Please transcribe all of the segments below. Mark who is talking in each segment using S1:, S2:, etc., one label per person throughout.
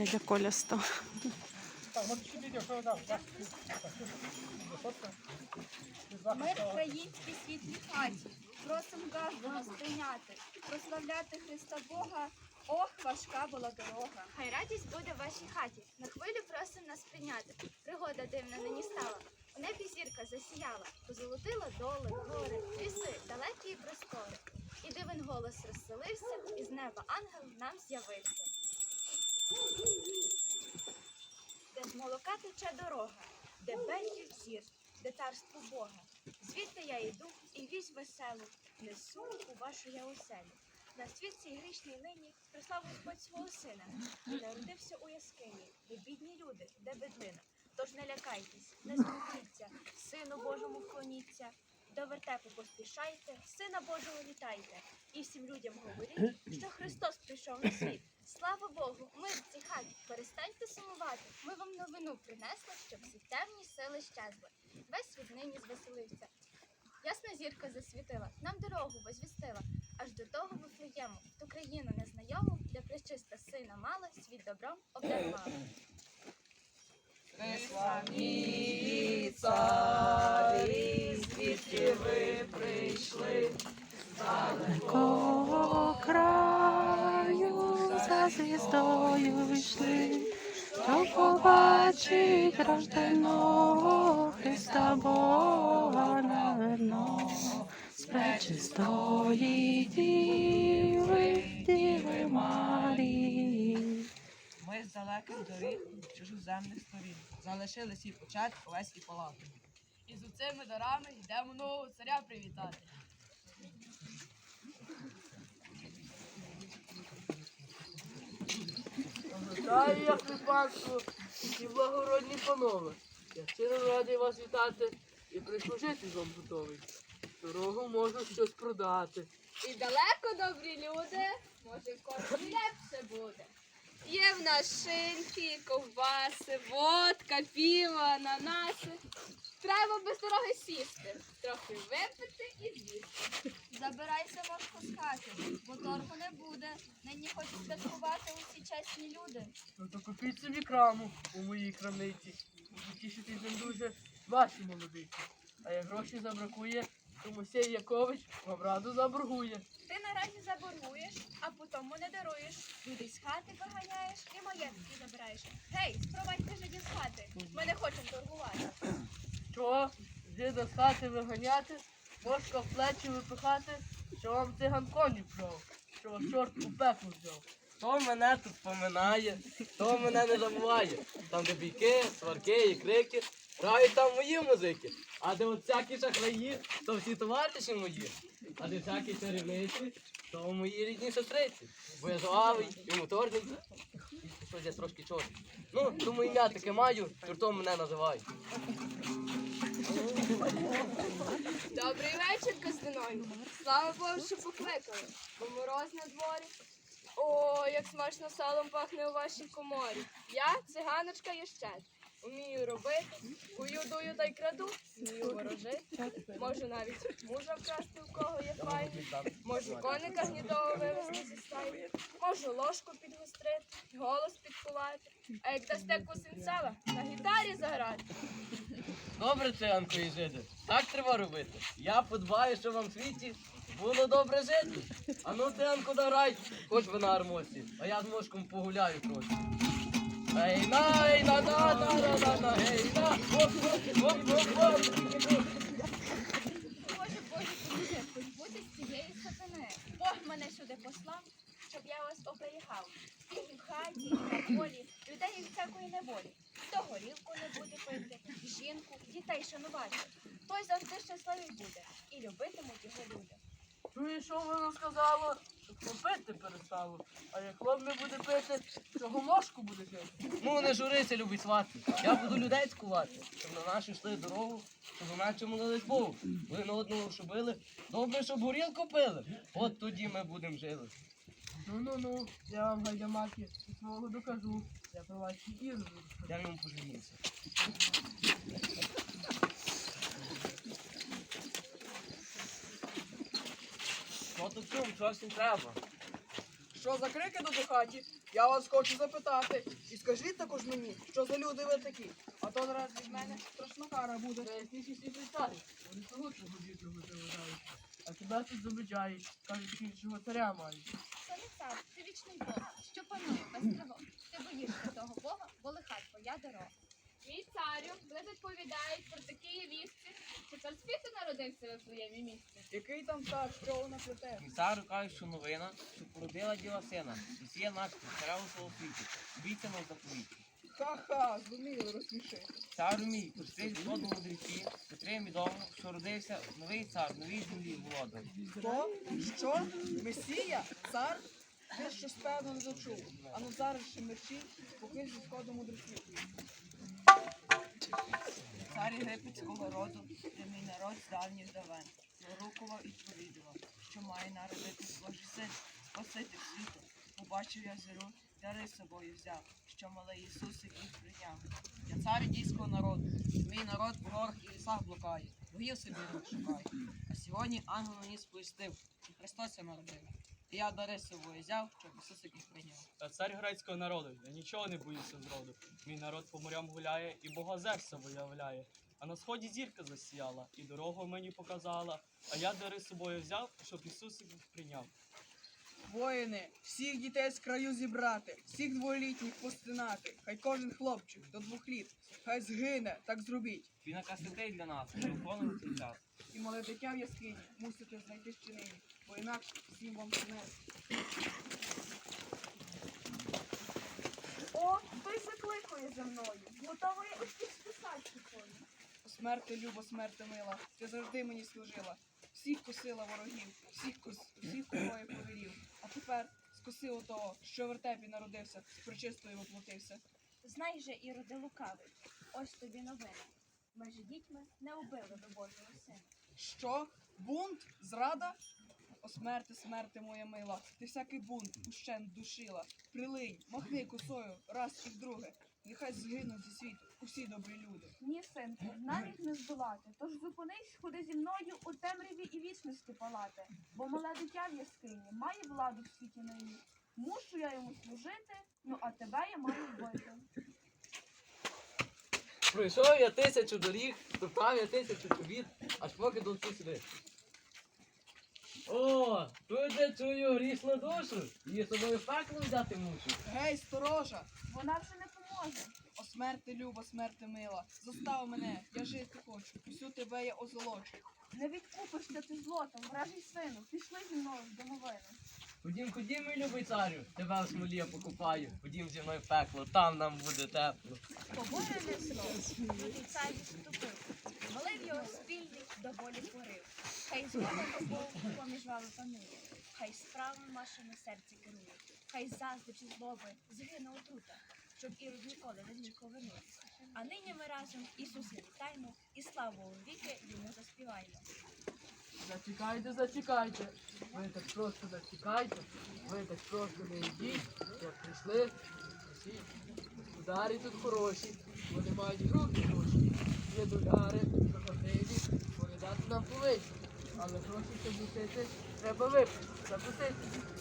S1: Дядя Коля став.
S2: Ми в українській світлій хаті. Просимо кожного нас прийняти, прославляти Христа Бога. Ох, важка була дорога.
S3: Хай радість буде в вашій хаті. На хвилю просим нас прийняти. Пригода дивна нині стала. У небі зірка засіяла, позолотила доли, гори, ліси, далекі і простори. І дивен голос розселився, і з неба ангел нам з'явився. Молока тече дорога, де безліч зір, де царство Бога. Звідти я йду і вісь веселу, несу у вашу я оселю. На світ цій грішній нині прислав Господь свого сина, і народився у яскині, де бідні люди, де беднина. Тож не лякайтесь, не змутіться, сину Божому вклоніться. До вертепу поспішайте, сина Божого вітайте, і всім людям говоріть, що Христос прийшов на світ. Слава Богу, ми в цій хаті, перестаньте сумувати. Ми вам новину принесли, щоб всі темні сили щезли. Весь світ нині звеселився. Ясна зірка засвітила, нам дорогу возвістила, аж до того Вифлеєму, ту країну незнайому, де пречиста сина мала, світ добром обдарувала.
S4: Славні царі, звідки ви прийшли?
S1: За звіздою йшли, щоб побачить рожденого Христа Бога наверно, з пречистої діви, діви Марії.
S4: Ми з далеких доріг, чужоземних сторін. Залишили свій початок, весь і палату.
S5: І з цими дарами йдемо нового царя привітати.
S6: Як ви панство, і благородні панове. Я щиро радий вас вітати і прислужити вам готовий. Дорогу можу щось продати.
S2: І далеко добрі люди, може кожен лепше буде. Є в нас шинки, ковбаси, водка, піва, ананаси. Треба без дороги сісти, трохи випити і з'їсти. Забирайся мошку з хати, бо торгу не буде. Нині хочуть святкувати усі чесні люди.
S6: Ну то купіть собі краму у моїй крамниці. Буду тішитись ним дуже ваші молодиці. А як грошей забракує, то Мосей Якович вам раду заборгує.
S3: Ти наразі заборгуєш, а потім не даруєш. Людей з хати виганяєш і маєтки забираєш. Гей, спровадьте жидів з хати. Ми не хочемо торгувати.
S6: Що? Жида з хати виганяти, бошка в плечі випихати, що вам циган коні вжав, що вас чорт у пекло взяв.
S7: Хто мене тут поминає, хто мене не забуває. Там, де бійки, сварки і крики, грають там мої музики. А де от всякі шахраї, то всі товариші мої. А де всякі чарівниці, то мої рідні сестриці. Бо я жавий і моторний. І щось я трошки чорний. Ну, тому ім'я таке маю, чортом мене називають.
S2: Добрий вечір, Костяною. Слава Богу, що покликали. Бо мороз на дворі. О, як смачно салом пахне у вашій коморі. Я циганочка Єщет. Умію робити, кую дую та й краду, вмію ворожити. Можу навіть мужа вкрасти, у кого є файний. Можу коника гнідого вивезти зі стайні. Можу ложку підгострити, голос підкувати. А як дасте кусень сала, на гітарі заграти.
S7: Добре, циганко і жиди, так треба робити. Я подбаю, що вам в світі було добре жити. А ну, циганко, давай, хоч ви на армосі, а я з мошком погуляю трохи.
S3: Боже, Боже, поможи, хоч бути з цієї сатани. Бог мене сюди послав, щоб я вас оберігав. І в хаті, і на волі, людей від всякої неволі. Хто горілку не буде пити, жінку, дітей шанувати. Той завжди щасливий буде і любитимуть його люди.
S6: Чуєш, що воно сказало? Щоб попити перестало. А як хлоп не буде пити, цього ложку буде жити.
S7: Ну, не журися, любий свати. Я буду людей цькувати, щоб на нашу йшли дорогу, щоб наче молились Богу. Ви на одного шубили, добре, щоб горілку пили. От тоді ми будемо жили.
S6: Ну-ну-ну, я вам гайдамаки свого докажу. Я про ваші ігри.
S7: Я в ньому то чогось не треба.
S4: Що за крики у хаті?
S8: я вас хочу запитати. І скажіть також мені, що за люди ви такі. А то зараз від мене страшна кара буде.
S6: Це ті всі царі. Вони солодшого дітного заважають. А тебе тут забиджають. Кажуть, що іншого царя мають.
S9: Це не цар, ти вічний Бог, що панує без тривог. Ти боїшся того Бога, бо лиха твоя дорога.
S2: Мій царю, ви відповідають про такі вістці, що цар світу народився в своєму місці.
S8: Який там цар, що вона плете?
S10: Цару кажуть, що новина, що породила діва сина, і сіє наш царя у свого світі, бійця на заповіті.
S8: Ха-ха, зуміли розсмішити.
S10: Царю мій, пустий згоду мудреці, Петрим відомо, що родився новий цар, новій землі володар.
S8: Хто? Що? Месія? Цар? Ти щось певно не зачув. А ну зараз ще мерчі, поки зі сходу мудреців.
S4: Цар єгипетського роду, де мій народ з давніх давен, пророкував і повідував, що має народитись Божий син, спасити світу. Побачив я зіру, дари собою взяв, що малий Ісусик їх прийняв. Я цар дійського народу, мій народ в горах і лісах блукає, богів собі не шукає. А сьогодні ангел мені сповістив, що Христос народив. І я дари собою взяв, щоб Ісусик їх прийняв.
S11: Я цар грецького народу, я нічого не боюся зроду. Мій народ по морям гуляє і Бога Зевса виявляє. А на сході зірка засіяла, і дорогу мені показала. А я дари з собою взяв, щоб Ісус їх прийняв.
S8: Воїни, всіх дітей з краю зібрати, всіх дволітніх постинати. Хай кожен хлопчик до двох літ, хай згине, так зробіть.
S10: Він наказ святий для нас, що виконує цей час.
S8: І мале дитя в яскині мусите знайти ще нині, бо інакше всім вам кінець.
S3: О, той закликує за мною. Готовий ось списати тобою.
S8: Смерти, люба, смерти мила, ти завжди мені служила. Всіх косила ворогів, всіх кос, всіх кого я повелів. А тепер скосило того, що в вертепі народився, з причистою воплотився.
S3: Знай же, Іроде лукавий, ось тобі новина. Ми ж дітьми не убили до Божого сина.
S8: Що? Бунт? Зрада? О смерти, смерти моя мила, ти всякий бунт ущен душила. Прилинь, махни косою, раз і вдруге. Нехай згинуть зі світу усі добрі люди.
S9: Ні, синку, навіть не здолати. Тож зупинись, ходи зі мною у темряві і вічності палати. Бо мале дитя в яскині має владу в світі нині. Мушу я йому служити, ну а тебе я маю вбити.
S7: Пройшов я тисячу доріг, топтав я тисячу чобіт, аж поки долчу сюди. О, тут я чую грішну душу, її з собою пекло взяти мушу.
S8: Гей, сторожа!
S9: Вона вже не поможе.
S8: О смерти, люба, смерти мила. Зостав мене, я жити хочу. Усю тебе я озолочу.
S9: Не відкупишся ти злотом, вражий сину, пішли зі мною в домовину.
S7: Ходім, ходім, мій любий царю, тебе в смолі я покупаю. Ходім зі мною в пекло, там нам буде тепло.
S3: Побоє несло, тоді цар відступив. Молив його спільний до волі порив. Хай згода любов поміж вами панує. Хай справами вашими серці керує. Хай заздрічі злоби згине отрута, щоб ірод ніколи не зміг повернутися. А нині ми разом Ісуса вітаємо і славу у віки йому заспіваємо.
S6: Зачекайте, зачекайте. Ви так просто зачекайте. Ви так просто не йдіть. Як прийшли, господарі тут хороші. Вони мають руки гроші. Є доляри, проходилі, нам повинні. Але гроші, носити, треба випити, заплатити.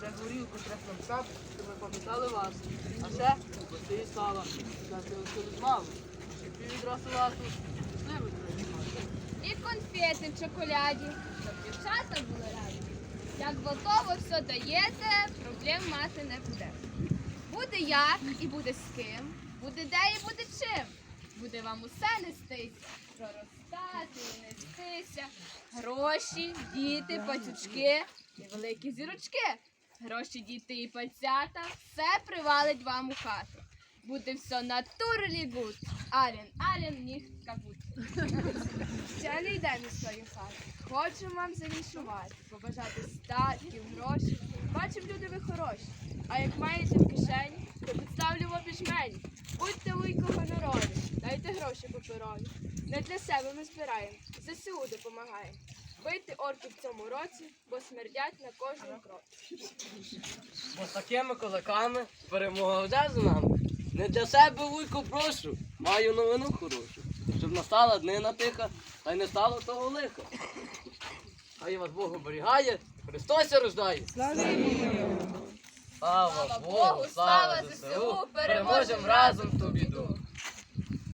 S6: Треба горілку, треба капи, щоб ми пам'ятали вас. А ще гостей сала, дати лишились мало. Ще піввідра салату, щасливо треба.
S2: І конфети в чоколяді, щоб дівчата були раді. Як готово все даєте, проблем мати не буде. Буде як і буде з ким, буде де і буде чим. Буде вам усе нестися, проростати і. Гроші, діти, пацючки і великі зірочки. Гроші, діти і пальцята, все привалить вам у хату. Буде все натурлі гуд. Алін, алін, ніхт капут. Ще не йдемо з тої хати. Хочемо вам завіншувати, побажати статків, грошей. Бачимо, люди ви хороші. А як маєте в кишені, то підставлю в обіжмені. Будьте вуйко гонорові, дайте гроші паперові. Не для себе ми збираємо, ЗСУ допомагаємо. Бити орків в цьому році, бо смердять на кожному кроці.
S7: Бо такими козаками перемога вже за нами. Не для себе вуйку прошу, маю новину хорошу. Щоб настала днина тиха, та й не стало того лиха. Хай вас Бог оберігає, Христос рождає. Слава Богу, слава ЗСУ, переможемо разом ту біду.